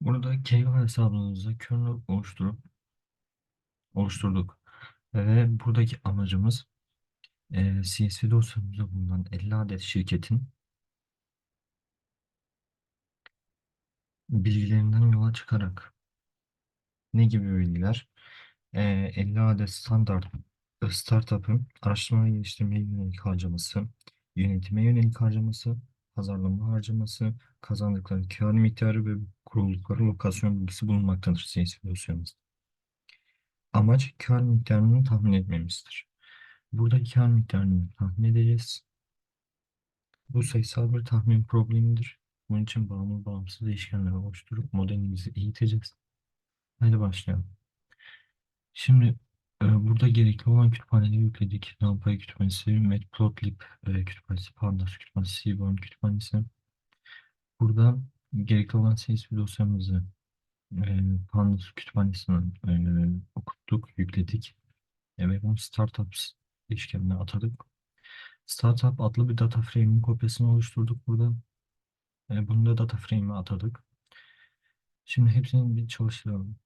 Burada Kaggle hesabımızda kernel oluşturup oluşturduk. Ve buradaki amacımız e, CSV dosyamızda bulunan 50 adet şirketin bilgilerinden yola çıkarak ne gibi bilgiler? E, 50 adet standart e, startup'ın araştırma ve geliştirmeye yönelik harcaması, yönetime yönelik harcaması, pazarlama harcaması, kazandıkları kar miktarı ve kuruldukları lokasyon bilgisi bulunmaktadır CSV dosyamızda. Amaç kar miktarını tahmin etmemizdir. Burada kar miktarını tahmin edeceğiz. Bu sayısal bir tahmin problemidir. Bunun için bağımlı bağımsız değişkenler oluşturup modelimizi eğiteceğiz. Hadi başlayalım. Şimdi burada gerekli olan kütüphaneleri yükledik. NumPy kütüphanesi, Matplotlib e, kütüphanesi, Pandas kütüphanesi, Seaborn kütüphanesi. Burada gerekli olan CSV dosyamızı e, Pandas kütüphanesinden e, okuttuk, yükledik. Ve bunu Startups değişkenine atadık. Startup adlı bir data frame'in kopyasını oluşturduk burada. Bunu da data frame'e atadık. Şimdi hepsini bir çalıştıralım.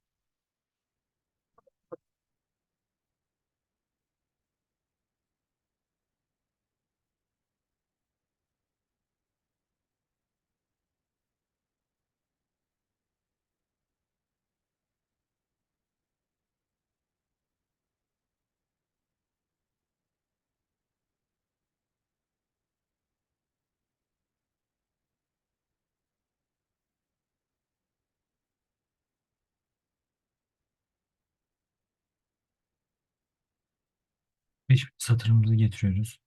Beş satırımızı getiriyoruz.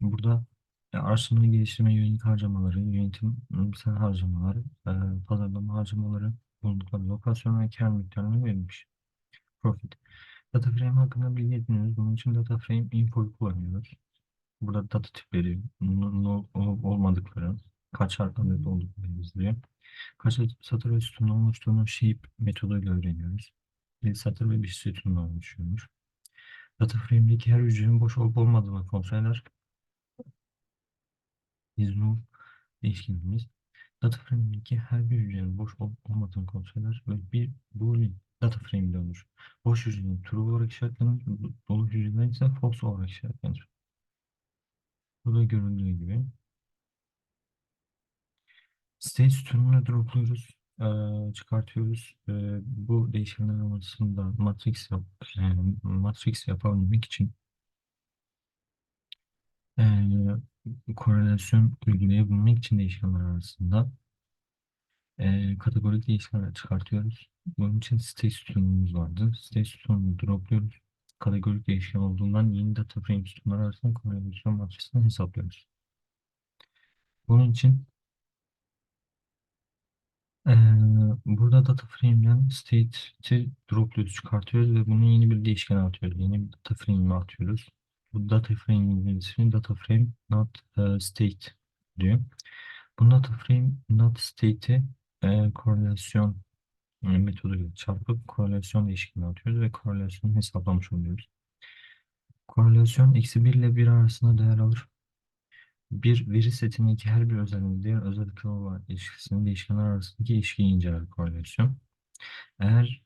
Burada e, araştırma geliştirme yönelik harcamaları, yönetimsel harcamaları, e, pazarlama harcamaları, bulundukları lokasyon ve kar miktarını verilmiş. Profit. Data frame hakkında bilgi ediniyoruz. Bunun için data frame info'yu kullanıyoruz. Burada data tipleri, olmadıkları, kaç adet oldukları yazılıyor. Kaç satır ve sütundan oluştuğunu shape metoduyla öğreniyoruz. Bir satır ve bir sütundan oluşuyormuş. Data frame'deki her hücrenin boş olup olmadığını kontrol eder. Is null değişkenimiz. Data frame'deki her bir hücrenin boş olup olmadığını kontrol eder ve bir boolean data frame'de olur. Boş hücrenin true olarak işaretlenir, dolu hücreler ise false olarak işaretlenir. Burada görüldüğü gibi state sütununu dropluyoruz, çıkartıyoruz. Bu değişkenler arasında matrix yap, yani matrix yapabilmek için korelasyon uygulayabilmek için değişkenler arasında kategorik değişkenler çıkartıyoruz. Bunun için state sütunumuz vardı. State sütununu dropluyoruz. Kategorik değişken olduğundan yeni data frame sütunları arasında korelasyon matrisini hesaplıyoruz. Bunun için burada data frame'den state'i dropluyoruz, çıkartıyoruz ve bunu yeni bir değişken atıyoruz. Yeni bir data frame'e atıyoruz. Bu data frame'in ismi data frame not state diyor. Bu data frame not state'i e, korelasyon e, metoduyla çarpıp korelasyon değişkenine atıyoruz ve korelasyonu hesaplamış oluyoruz. Korelasyon eksi 1 ile 1 arasında değer alır. Bir veri setindeki her bir özelliğin diğer özellikle olan ilişkisinin değişkenler arasındaki ilişkiyi inceler korelasyon. Eğer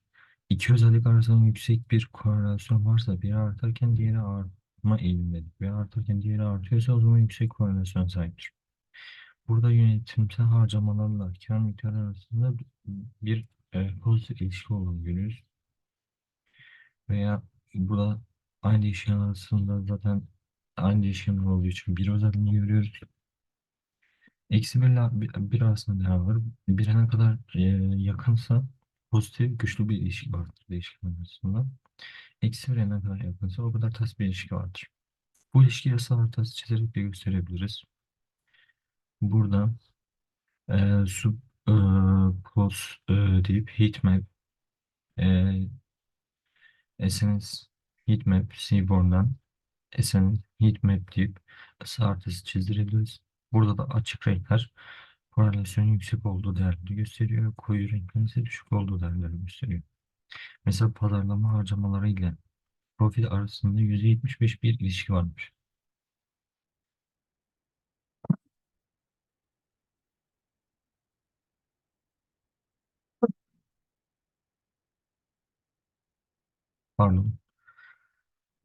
iki özellik arasında yüksek bir korelasyon varsa biri artarken diğeri artma eğilimindedir. Biri artarken diğeri artıyorsa o zaman yüksek korelasyon sahiptir. Burada yönetimsel harcamalarla kar miktarı arasında bir e, pozitif ilişki olduğunu görüyoruz. Veya burada aynı değişken arasında zaten aynı değişkenler olduğu için bir özelliğini görüyoruz. Eksi 1 ile 1 arasında değer var. 1'e ne kadar e, yakınsa pozitif güçlü bir ilişki vardır değişken arasında. Eksi 1'e ne kadar yakınsa o kadar ters bir ilişki vardır. Bu ilişkiyi yasal haritası çizerek de gösterebiliriz. Burada e, sub e, close e, deyip heatmap e, SNS heatmap Seaborn'dan Eserin heatmap deyip ısı artısı çizdirebiliriz. Burada da açık renkler korelasyonun yüksek olduğu değerleri gösteriyor. Koyu renklerin ise düşük olduğu değerleri gösteriyor. Mesela pazarlama harcamaları ile profil arasında %75 bir ilişki varmış. Pardon.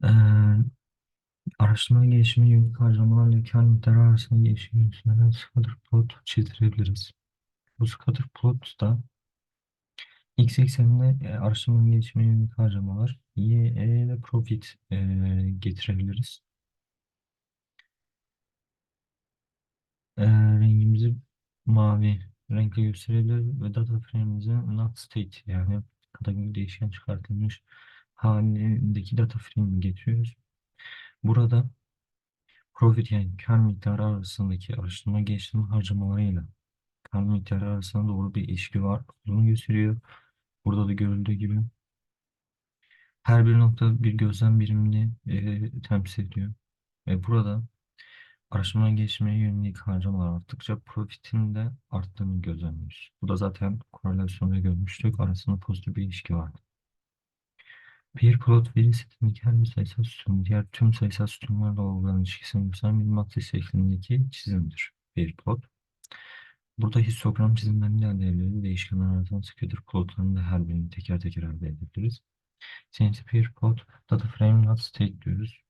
Ee, araştırma gelişimi yönelik harcamalarla kar miktarı arasında gelişim gösteren scatter plot çizdirebiliriz. Bu scatter plot da X ekseninde e, araştırma gelişime yönelik harcamalar, Y, E ve profit e, getirebiliriz. E, rengimizi mavi renkle gösterebiliriz ve data frame'imizi not state yani kategori değişken çıkartılmış halindeki data frame'i getiriyoruz. Burada profit yani kar miktarı arasındaki araştırma geliştirme harcamalarıyla kar miktarı arasında doğru bir ilişki var olduğunu gösteriyor. Burada da görüldüğü gibi her bir nokta bir gözlem birimini e, temsil ediyor. Ve burada araştırma gelişmeye yönelik harcamalar arttıkça profitin de arttığını gözlemliyoruz. Bu da zaten korelasyonda görmüştük. Arasında pozitif bir ilişki var. Peer plot veri setindeki her bir sayısal sütun diğer tüm sayısal sütunlarla olan ilişkisini gösteren bir matris şeklindeki çizimdir. Peer plot. Burada histogram çizimlerini elde edebiliriz. Değişkenler arasında scatter plotlarını da her birini teker teker elde edebiliriz. CNC peer plot data frame not state diyoruz.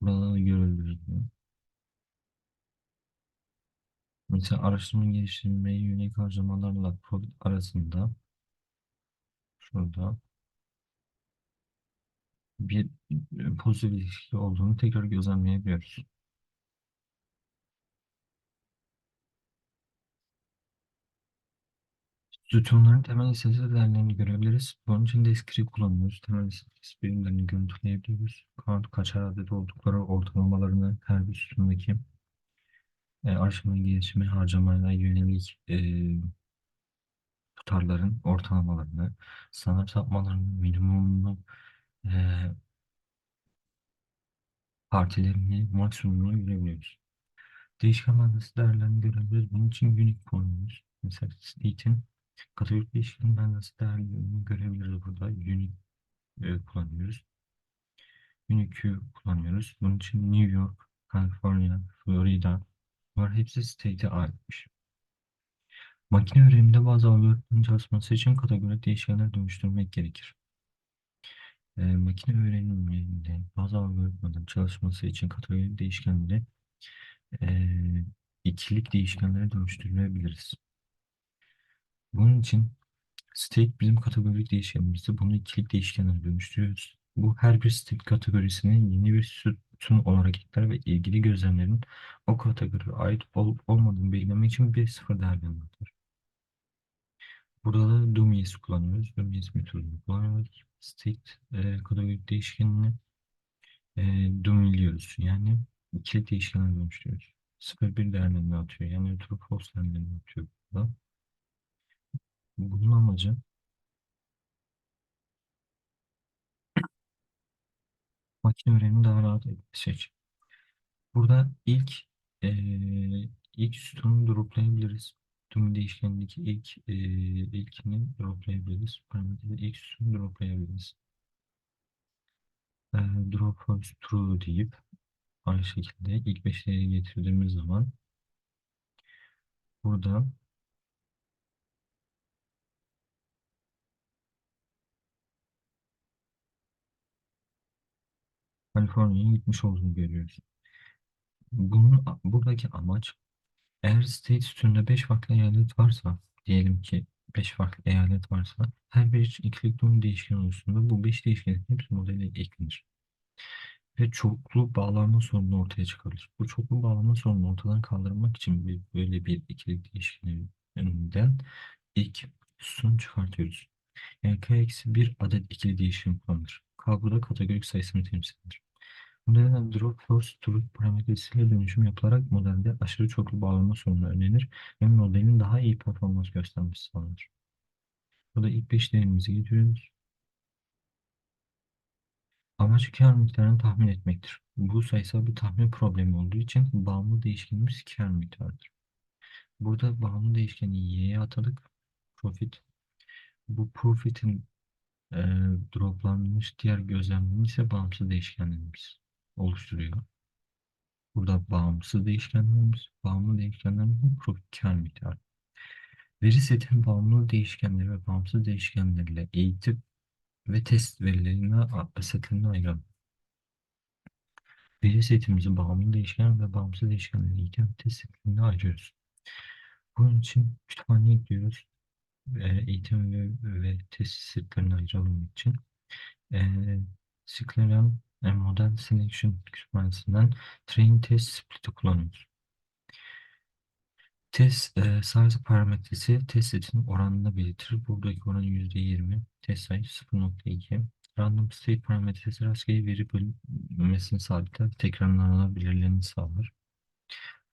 Burada da görülür. Mesela araştırma geliştirmeye yönelik harcamalarla profit arasında şurada bir e, pozitif ilişki olduğunu tekrar gözlemleyebiliyoruz. Sütunların temel istatistik değerlerini görebiliriz. Bunun için de script kullanıyoruz. Temel istatistik birimlerini görüntüleyebiliyoruz. Count kaçar adet oldukları ortalamalarını her bir sütundaki e, araştırma gelişimi harcamaya yönelik e, tutarların ortalamalarını, standart sapmalarının minimumunu, e, partilerini, maksimumunu görebiliyoruz. Değişken bandası değerlerini görebiliriz. Bunun için unique kullanıyoruz. Mesela state'in kategorik değişken bandası değerlerini görebiliriz burada. Unique e, kullanıyoruz. Unique kullanıyoruz. Bunun için New York, California, Florida bunlar hepsi state'e aitmiş. Makine öğreniminde bazı algoritmanın çalışması için kategorik değişkenler dönüştürmek gerekir. E, makine öğreniminde bazı algoritmanın çalışması için kategorik değişkenleri e, ikilik değişkenlere dönüştürülebiliriz. Bunun için state bizim kategorik değişkenimizde bunu ikilik değişkenlere dönüştürüyoruz. Bu her bir state kategorisini yeni bir sütun olarak ekler ve ilgili gözlemlerin o kategoriye ait olup olmadığını belirlemek için bir sıfır değerlendirir. Burada da dummies kullanıyoruz. Dummies metodunu kullanıyoruz. State e, kategorik değişkenini e, dumiliyoruz. Yani ikilik değişkenlere dönüştürüyoruz. 0-1 değerlerini atıyor. Yani true false değerlerini atıyor burada. Bunun amacı makine öğrenimi daha rahat için. Burada ilk e, ilk sütunu droplayabiliriz. Tüm değişkenindeki ilk e, ilkini droplayabiliriz. Parametrede ilk sütunu droplayabiliriz. E, drop false true deyip aynı şekilde ilk beşleri getirdiğimiz zaman burada Kaliforniya'ya gitmiş olduğunu görüyoruz. Bunun buradaki amaç eğer state sütununda 5 farklı eyalet varsa diyelim ki 5 farklı eyalet varsa her bir ikilik durum değişken oluştuğunda bu 5 değişkenin hepsi modele eklenir. Ve çoklu bağlanma sorunu ortaya çıkarır. Bu çoklu bağlanma sorununu ortadan kaldırmak için bir, böyle bir ikilik değişkeninden ilk sütun çıkartıyoruz. Yani k eksi bir adet ikili değişken kullanılır. K burada kategorik sayısını temsil eder. Nedenle drop force truth parametresiyle dönüşüm yapılarak modelde aşırı çoklu bağlama sorunu önlenir ve modelin daha iyi performans göstermesi sağlanır. Burada ilk 5 değerimizi getiriyoruz. Amaç kar miktarını tahmin etmektir. Bu sayısal bir tahmin problemi olduğu için bağımlı değişkenimiz kar miktarıdır. Burada bağımlı değişkeni y'ye atadık. Profit. Bu profit'in e, droplanmış diğer gözlemlerimiz ise bağımsız değişkenlerimiz oluşturuyor. Burada bağımsız değişkenlerimiz, bağımlı değişkenlerimizin profit kar miktarı. Veri setin bağımlı değişkenleri ve bağımsız değişkenlerle eğitip ve test verilerini a- setlerine ayıralım. Veri setimizi bağımlı değişken ve bağımsız değişkenleri iken test setlerine ayırıyoruz. Bunun için kütüphane ekliyoruz. E, eğitim ve, ve test setlerini ayıralım için. E, Scikit-learn e, Model Selection kütüphanesinden Train Test Split'i kullanıyoruz. Test e, size parametresi test setinin oranını belirtir. Buradaki oran %20, test size 0.2. Random state parametresi rastgele veri bölünmesini sabitler, tekrarlanabilirliğini sağlar.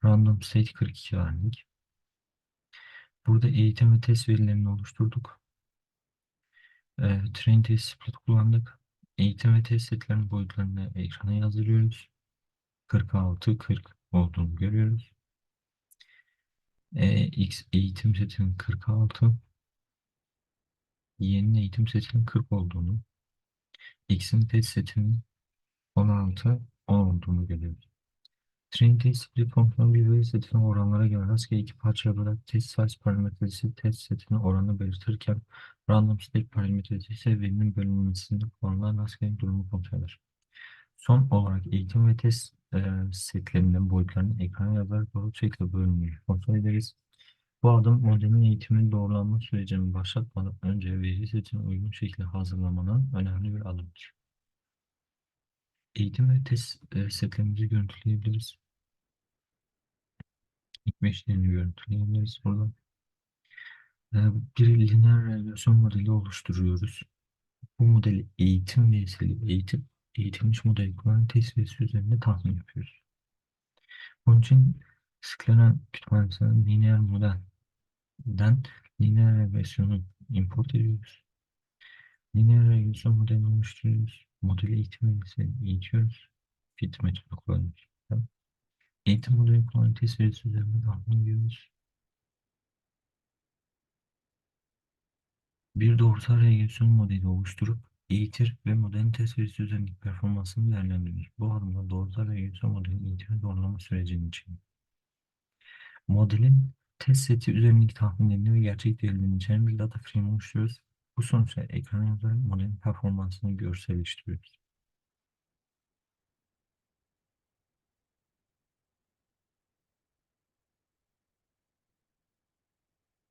Random state 42 verdik. Burada eğitim ve test verilerini oluşturduk. E, train test split kullandık. Eğitim ve test setlerinin boyutlarını ekrana yazdırıyoruz. 46, 40 olduğunu görüyoruz. E, X eğitim setinin 46, Y'nin eğitim setinin 40 olduğunu, X'in test setinin 16, 10 olduğunu görüyoruz. Trinity split fonksiyonu bir veri setinin oranlara göre rastgele iki parçaya bölerek test size parametresi test setinin oranını belirtirken random state parametresi ise verinin bölünmesinde kullanılan rastgele durumu eder. Son olarak eğitim ve test e, setlerinin boyutlarını ekrana yazarak doğru şekilde bölümünü kontrol ederiz. Bu adım modelin eğitiminin doğrulanma sürecini başlatmadan önce veri setini uygun şekilde hazırlamanın önemli bir adımdır. Eğitim ve test e, setlerimizi görüntüleyebiliriz. İlk beşlerini görüntüleyebiliriz burada. E, bir lineer regresyon modeli oluşturuyoruz. Bu modeli eğitim verisiyle eğitim, eğitilmiş modeli kullanan test verisi üzerinde tahmin yapıyoruz. Bunun için Scikit-learn kütüphanesinden lineer modelden lineer regresyonu import ediyoruz. Lineer regresyon modelini oluşturuyoruz. Modeli eğitim verisini eğitiyoruz. Fit metodu kullanıyoruz. Eğitim modeli kullanan test verisi üzerinde tahmin ediyoruz. Bir doğrusal regresyon modeli oluşturup eğitir ve modelin test verisi üzerindeki performansını değerlendirir. Bu adımda doğrusal regresyon modelinin eğitimi doğrulama sürecinin için. Modelin test seti üzerindeki tahminlerini ve gerçek değerlerini içeren bir data frame oluşturuyoruz. Bu sonuçta ekrana yazarak modelin performansını görselleştiriyoruz.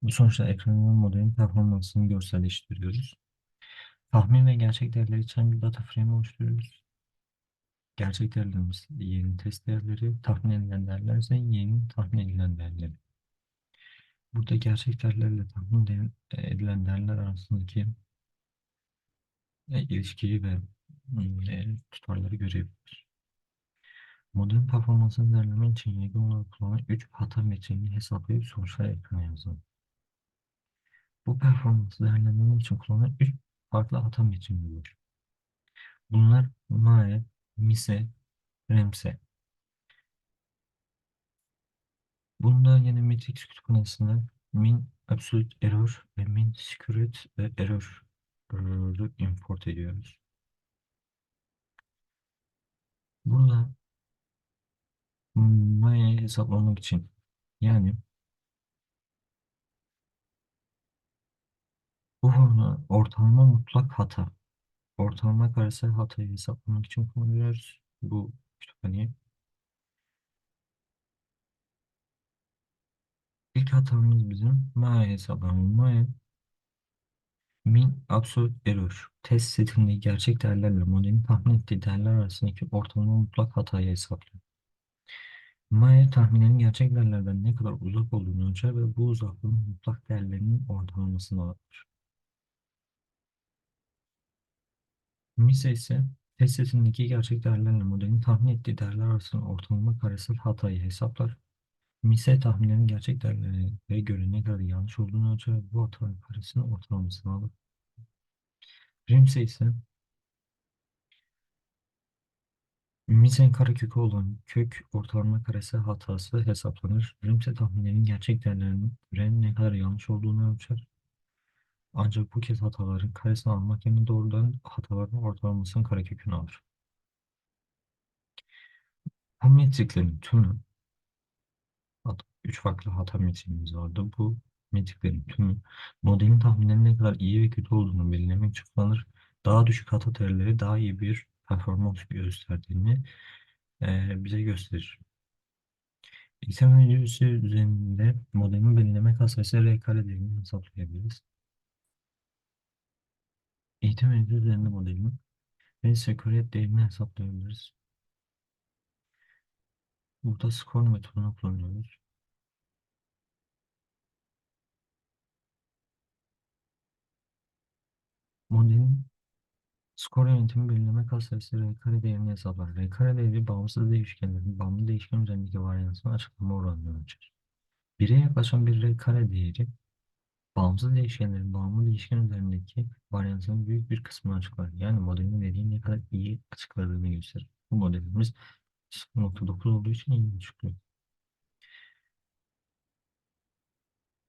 Bu sonuçta ekrana modelin performansını görselleştiriyoruz. Tahmin ve gerçek değerleri içeren bir data frame oluşturuyoruz. Gerçek değerlerimiz y'nin test değerleri, tahmin edilen değerler ise y'nin tahmin edilen değerleri. Burada gerçek değerlerle tahmin edilen değerler arasındaki e, ilişkiyi ve e, tutarları görebiliyoruz. Modelin performansını değerlemek için yaygın olarak kullanılan 3 hata metriğini hesaplayıp sonuçları ekrana yazalım. Bu performansı değerlendirmek için kullanılan 3 farklı hata metriği var. Bunlar MAE, MISE, REMSE. Bunda yine Matrix kütüphanesinde min absolute error ve min secret ve error'ı import ediyoruz. Burada MAE'yi hesaplamak için yani bu formda ortalama mutlak hata ortalama karesel hatayı hesaplamak için kullanıyoruz bu kütüphaneyi. İlk hatamız bizim MAE hesaplamamız. MAE min absolute error test setindeki gerçek değerlerle modelin tahmin ettiği değerler arasındaki ortalama mutlak hatayı hesaplıyor. MAE tahminlerin gerçek değerlerden ne kadar uzak olduğunu ölçer ve bu uzaklığın mutlak değerlerinin ortalamasını alır. MISE ise test setindeki gerçek değerlerle modelin tahmin ettiği değerler arasında ortalama karesel hatayı hesaplar. MISE tahminlerin gerçek değerlere göre ne kadar yanlış olduğunu ölçer bu hatanın karesinin ortalamasını alır. RIMSE ise MISE'nin karekökü olan kök ortalama karesel hatası hesaplanır. RIMSE tahminlerin gerçek değerlerinin ne kadar yanlış olduğunu ölçer. Ancak bu kez hataların karesini almak yerine doğrudan hataların ortalamasının karekökünü alır. Bu metriklerin tümü üç farklı hata metriğimiz vardı. Bu metriklerin tümü modelin tahminlerinin ne kadar iyi ve kötü olduğunu belirlemek için kullanılır. daha düşük hata değerleri daha iyi bir performans gösterdiğini e, bize gösterir. İşlem öncesi üzerinde modelin belirleme kasası R değerini hesaplayabiliriz. Eğitim öncesi üzerinde modelin ve security değerini hesaplayabiliriz. Burada score metodunu kullanıyoruz. Modelin skor yöntemi belirleme katsayısı R kare değerini hesaplar. R kare değeri bağımsız değişkenlerin bağımlı değişken üzerindeki varyansını açıklama oranını ölçer. 1'e yaklaşan bir R kare değeri bağımsız değişkenlerin bağımlı değişken üzerindeki varyansının büyük bir kısmını açıklar. Yani modelin veriyi ne kadar iyi açıkladığını gösterir. Bu modelimiz 0.9 olduğu için iyi açıklıyor.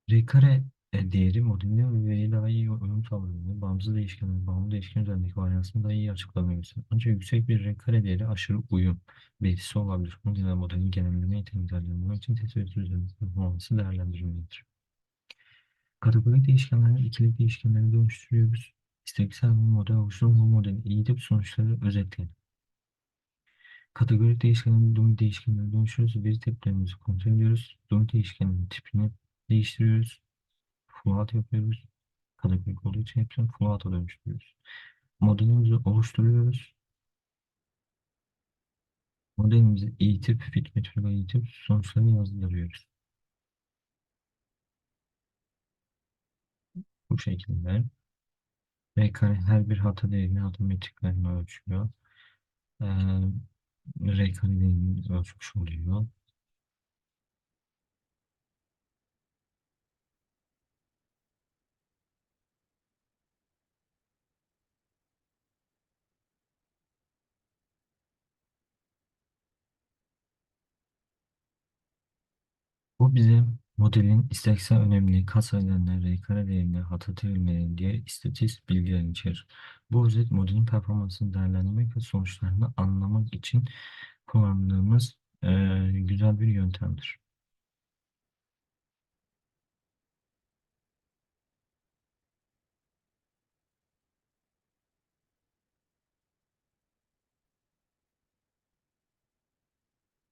R kare e, değeri modelin ve veriye daha iyi uyum sağladığını, bağımsız değişkenin, bağımlı değişken üzerindeki varyansını daha iyi gösterir. Ancak yüksek bir R kare değeri aşırı uyum verisi olabilir. Bunun için modelin genellemeye temizlendirilmek için test verisi üzerindeki performansı değerlendirilmelidir. Kategorik değişkenleri ikilik değişkenlerine dönüştürüyoruz. İstatistiksel bir model oluşturup bu modelin eğitip sonuçları özetleyelim. Kategorik değişkenlerin dummy değişkenlerine dönüştürüyoruz. Veri tiplerimizi kontrol ediyoruz. Dummy değişkenin tipini değiştiriyoruz. Float yapıyoruz. Kategorik olduğu için hepsini float'a dönüştürüyoruz. Modelimizi oluşturuyoruz. Modelimizi eğitip, fit metoduyla eğitip sonuçlarını yazdırıyoruz. Bu şekilde. R kare her bir hata değerini hata ölçüyor. Ee, R kare değerini ölçmüş oluyor. Bu bize modelin istatistiksel önemli katsayılarına, R kare değerine, hata terimlerine diye istatistik bilgilerini içerir. Bu özet modelin performansını değerlendirmek ve sonuçlarını anlamak için kullandığımız e, güzel bir yöntemdir.